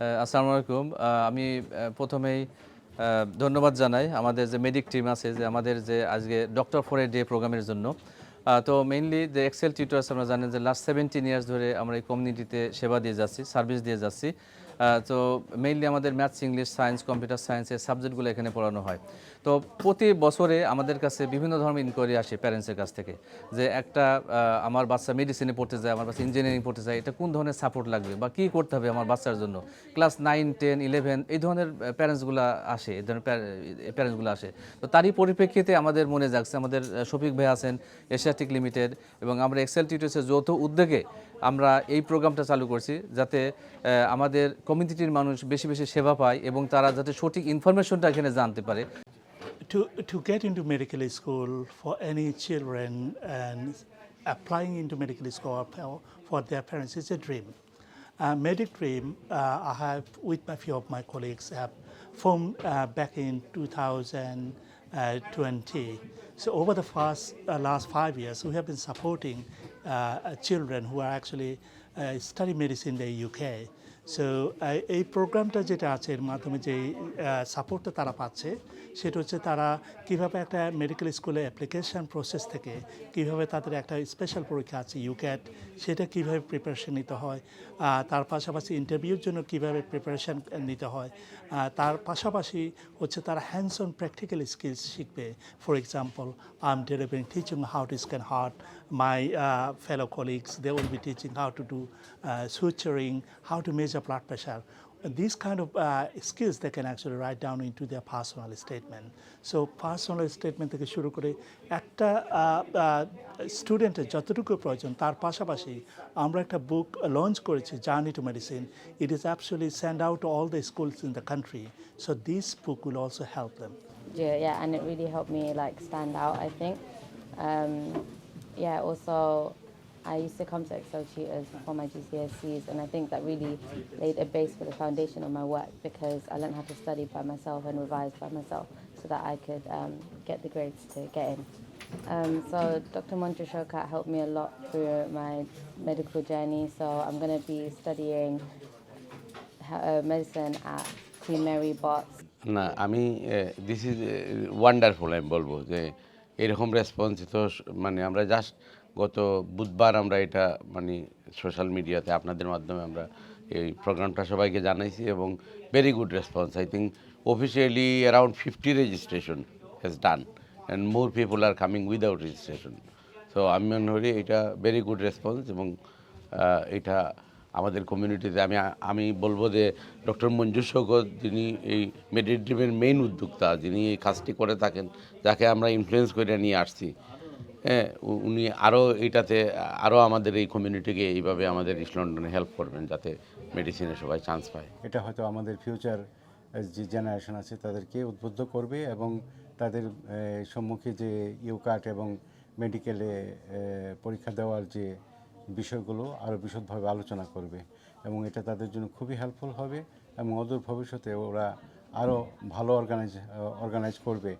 আসসালামু আলাইকুম। আমি প্রথমেই ধন্যবাদ জানাই আমাদের যে মেডিক টিম আছে, যে আমাদের যে আজকে ডক্টর ফর ডে প্রোগ্রামের জন্য। তো মেইনলি যে এক্সেল টিউটার্স আমরা জানেন যে লাস্ট সেভেন্টিন ইয়ার্স ধরে আমরা এই কমিউনিটিতে সেবা দিয়ে যাচ্ছি সার্ভিস দিয়ে যাচ্ছি। তো মেইনলি আমাদের ম্যাথস ইংলিশ সায়েন্স কম্পিউটার সায়েন্সের সাবজেক্টগুলো এখানে পড়ানো হয়। তো প্রতি বছরে আমাদের কাছে বিভিন্ন ধরনের ইনকোয়ারি আসে প্যারেন্টসের কাছ থেকে যে একটা আমার বাচ্চা মেডিসিনে পড়তে যায়, আমার বাচ্চা ইঞ্জিনিয়ারিং পড়তে যায়, এটা কোন ধরনের সাপোর্ট লাগবে বা কী করতে হবে আমার বাচ্চার জন্য? ক্লাস নাইন টেন ইলেভেন এই ধরনের প্যারেন্টসগুলো আসে, এই ধরনের প্যারেন্টসগুলো আসে। তো তারই পরিপ্রেক্ষিতে আমাদের মনে যাচ্ছে আমাদের শফিক ভাই আছেন এশিয়াটিক লিমিটেড এবং আমরা এক্সেল টিউটার্সের যৌথ উদ্যোগে আমরা এই প্রোগ্রামটা চালু করছি যাতে আমাদের কমিউনিটির মানুষ বেশি বেশি সেবা পায় এবং তারা যাতে সঠিক ইনফরমেশনটা এখানে জানতে পারে। To to get into medical school for any children and applying into medical school for their parents is a dream medic dream I have with my few of my colleagues have formed back in two thousand twenty so over the first last five years we have been supporting children who are actually uh, study medicine in the UK. So এই প্রোগ্রামটা যেটা আছে এর মাধ্যমে যে সাপোর্টটা তারা পাচ্ছে সেটা হচ্ছে তারা কীভাবে একটা মেডিকেল স্কুলে অ্যাপ্লিকেশন প্রসেস থেকে কীভাবে তাদের একটা স্পেশাল পরীক্ষা আছে ইউক্যাট সেটা কীভাবে প্রিপারেশন নিতে হয় তার পাশাপাশি ইন্টারভিউর জন্য কীভাবে প্রিপারেশন নিতে হয় তার পাশাপাশি হচ্ছে তারা হ্যান্ডস অন প্র্যাকটিক্যাল স্কিলস শিখবে for example I am teaching how to scan heart my uh, fellow colleagues they will be teaching how to do uh, suturing how to measure blood pressure these kind of uh, skills they can actually write down into their personal statement so personal statement থেকে শুরু করে একটা স্টুডেন্টের যতটুকু প্রয়োজন তার পাশাপাশি আমরা একটা বুক লঞ্চ করেছি journey to medicine it is actually send out all the schools in the country so this book will also help them Yeah, yeah, and it really helped me like stand out. I think. Um, yeah. Also, I used to come to Excel tutors for my GCSEs, and I think that really laid a base for the foundation of my work because I learned how to study by myself and revise by myself so that I could um, get the grades to get in. Um, so Dr. Montreshoka helped me a lot through my medical journey. So I'm going to be studying uh, medicine at Queen Mary Bots না আমি this is wonderful আমি বলবো যে এরকম response তো স- মানে আমরা just গত বুধবার আমরা এটা মানে সোশ্যাল মিডিয়াতে আপনাদের মাধ্যমে আমরা এই প্রোগ্রামটা সবাইকে জানাইছি এবং very good response I think officially around fifty registration has done and more people are coming without registration so আমি মনে করি এটা ভেরি গুড রেসপন্স এবং এটা আমাদের কমিউনিটিতে আমি আমি বলব যে ডক্টর মঞ্জুর শৌকত যিনি এই মেডিড্রিমের মেইন উদ্যোক্তা, যিনি এই কাজটি করে থাকেন, যাকে আমরা ইনফ্লুয়েন্স করে নিয়ে আসছি হ্যাঁ উনি আরও এটাতে আরও আমাদের এই কমিউনিটিকে এইভাবে আমাদের ইস্ট লন্ডনে হেল্প করবেন যাতে মেডিসিনে সবাই চান্স পায়। এটা হয়তো আমাদের ফিউচার যে জেনারেশন আছে তাদেরকে উদ্বুদ্ধ করবে এবং তাদের সম্মুখে যে ইউকাট এবং মেডিকেলে পরীক্ষা দেওয়ার যে বিষয়গুলো আরও বিশদভাবে আলোচনা করবে এবং এটা তাদের জন্য খুবই হেল্পফুল হবে এবং অদূর ভবিষ্যতে ওরা আরও ভালো অর্গানাইজ অর্গানাইজ করবে।